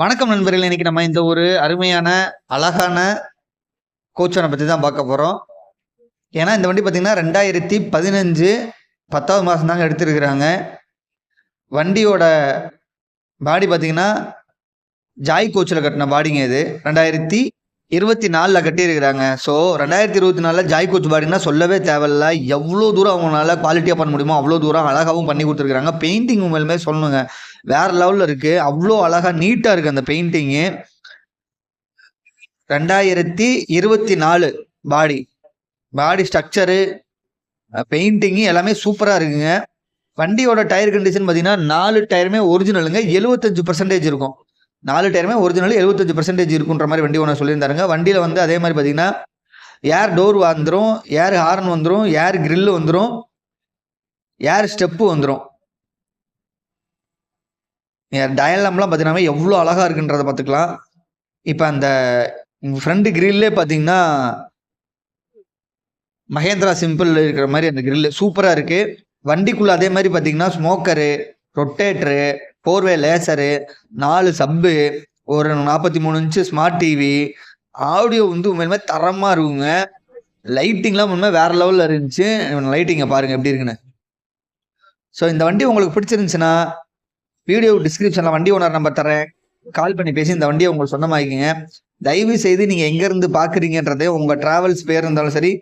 வணக்கம் நண்பர்களே இன்னைக்கு நம்ம இந்த ஒரு அருமையான அழகான கோச்சனை பற்றி தான் பார்க்க போகிறோம் ஏன்னா இந்த வண்டி பார்த்தீங்கன்னா ரெண்டாயிரத்தி பதினஞ்சு பத்தாவது மாதம் தாங்க எடுத்திருக்கிறாங்க. வண்டியோட பாடி பார்த்தீங்கன்னா ஜாய் கோச்சில் கட்டின பாடிங்க இது. ரெண்டாயிரத்தி இருபத்தி நாலில் கட்டியிருக்கிறாங்க. ஸோ ரெண்டாயிரத்தி இருபத்தி நாலில் ஜாய் கோச் பாடினா சொல்லவே தேவையில்ல. எவ்வளோ தூரம் அவங்களால குவாலிட்டியாக பண்ண முடியுமோ அவ்வளோ தூரம் அழகாகவும் பண்ணி கொடுத்துருக்காங்க பெயிண்டிங் உண்மையிலுமே சொல்லணுங்க. வேற லெவலில் இருக்கு. அவ்வளோ அழகாக நீட்டாக இருக்கு அந்த பெயிண்டிங்கு ரெண்டாயிரத்தி இருபத்தி நாலு பாடி பாடி ஸ்ட்ரக்சரு பெயிண்டிங்கு எல்லாமே சூப்பராக இருக்குங்க. வண்டியோட டயர் கண்டிஷன் பார்த்தீங்கன்னா நாலு டயருமே ஒரிஜினலுங்க எழுபத்தஞ்சு பர்சன்டேஜ் இருக்கும். நாலு டயருமே ஒரிஜினல் எழுபத்தஞ்சு பர்சன்டேஜ் இருக்குன்ற மாதிரி வண்டி ஒன்று சொல்லியிருந்தாருங்க. வண்டியில் வந்து அதே மாதிரி பார்த்தீங்கன்னா ஏர் டோர் வந்துடும் ஏர் ஹார்ன் வந்துடும் ஏர் கிரில்லு வந்துடும் ஏர் ஸ்டெப்பு வந்துடும் டயலாம்லாம் பார்த்தீங்கன்னா எவ்வளோ அழகாக இருக்குன்றதை பார்த்துக்கலாம். இப்போ அந்த ஃப்ரண்ட் கிரில்லே பார்த்தீங்கன்னா மகேந்திரா சிம்பிள் இருக்கிற மாதிரி அந்த கிரில் சூப்பராக இருக்குது வண்டிக்குள்ளே அதே மாதிரி பார்த்தீங்கன்னா ஸ்மோக்கரு ரொட்டேட்ரு ஃபோர்வே லேசரு நாலு சப்பு ஒரு நாற்பத்தி மூணு இன்ச்சு ஸ்மார்ட் டிவி ஆடியோ வந்து உண்மையுமே தரமாக இருக்குங்க. லைட்டிங்லாம் உண்மை வேற லெவலில் இருந்துச்சு. லைட்டிங்கை பாருங்கள் எப்படி இருக்குன்னு. ஸோ இந்த வண்டி உங்களுக்கு பிடிச்சிருந்துச்சுன்னா வீடியோ டிஸ்கிரிப்ஷனில் வண்டி ஓனர் நம்பர் தரேன். கால் பண்ணி பேசி இந்த வண்டியை உங்களுக்கு சொந்தமாக்கிங்க தயவு செய்து நீங்கள் எங்கேருந்து பார்க்குறீங்கன்றதே உங்கள் ட்ராவல்ஸ் பேர் இருந்தாலும் சரி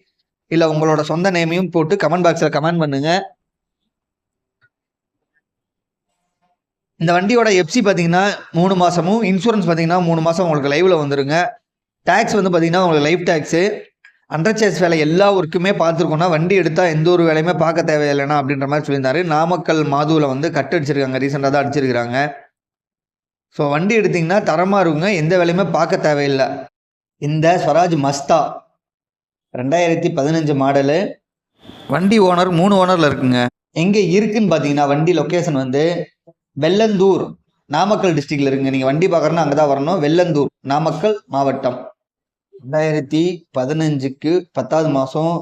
இல்லை உங்களோட சொந்த நேமையும் போட்டு கமெண்ட் பாக்ஸில் கமெண்ட் பண்ணுங்கள் இந்த வண்டியோட எஃப்சி பார்த்தீங்கன்னா மூணு மாதமும் இன்சூரன்ஸ் பார்த்தீங்கன்னா மூணு மாதம் உங்களுக்கு லைவில் வந்துருங்க. டேக்ஸ் வந்து பார்த்தீங்கன்னா உங்களுக்கு லைஃப் டேக்ஸு அண்டர்சேஸ் வேலை எல்லா ஒர்க்குமே பார்த்துருக்கோம்னா வண்டி எடுத்தால் எந்த ஒரு வேலையுமே பார்க்க தேவையில்லைனா அப்படின்ற மாதிரி சொல்லியிருந்தாரு. நாமக்கல் மாதுவில் வந்து கட் அடிச்சிருக்காங்க ரீசெண்டாக தான் அடிச்சிருக்கிறாங்க. ஸோ வண்டி எடுத்திங்கன்னா தரமாக இருக்குங்க எந்த வேலையுமே பார்க்க தேவையில்லை. இந்த ஸ்வராஜ் மஸ்தா ரெண்டாயிரத்தி பதினஞ்சு மாடலு வண்டி ஓனர் மூணு ஓனரில் இருக்குங்க. எங்கே இருக்குன்னு பார்த்தீங்கன்னா வண்டி லொக்கேஷன் வந்து வெள்ளந்தூர் நாமக்கல் டிஸ்ட்ரிக்ட்ல இருக்குங்க. நீங்கள் வண்டி பார்க்குறோன்னா அங்கே தான் வரணும். வெள்ளந்தூர் நாமக்கல் மாவட்டம். ரெண்டாயிரத்தி பதினஞ்சுக்கு பத்தாவது மாதம்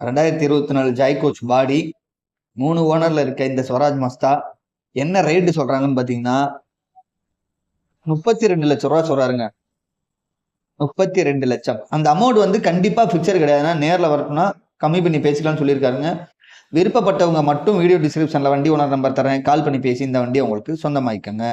ரெண்டாயிரத்தி இருபத்தி நாலு ஜாய் கோச் பாடி மூணு ஓனரில் இருக்க இந்த ஸ்வராஜ் மஸ்தா என்ன ரேட்டு சொல்கிறாங்கன்னு பார்த்தீங்கன்னா முப்பத்தி ரெண்டு லட்ச ரூபா சொல்கிறாருங்க முப்பத்தி ரெண்டு லட்சம். அந்த அமௌண்ட் வந்து கண்டிப்பாக ஃபிக்சர் கிடையாதுன்னா நேரில் வரணும்னா கம்மி பண்ணி பேசிக்கலாம்னு சொல்லியிருக்காருங்க. விருப்பப்பட்டவங்க மட்டும் வீடியோ டிஸ்கிரிப்ஷனில் வண்டி ஓனர் நம்பர் தரேன். கால் பண்ணி பேசி இந்த வண்டியை உங்களுக்கு சொந்தமாயிக்கங்க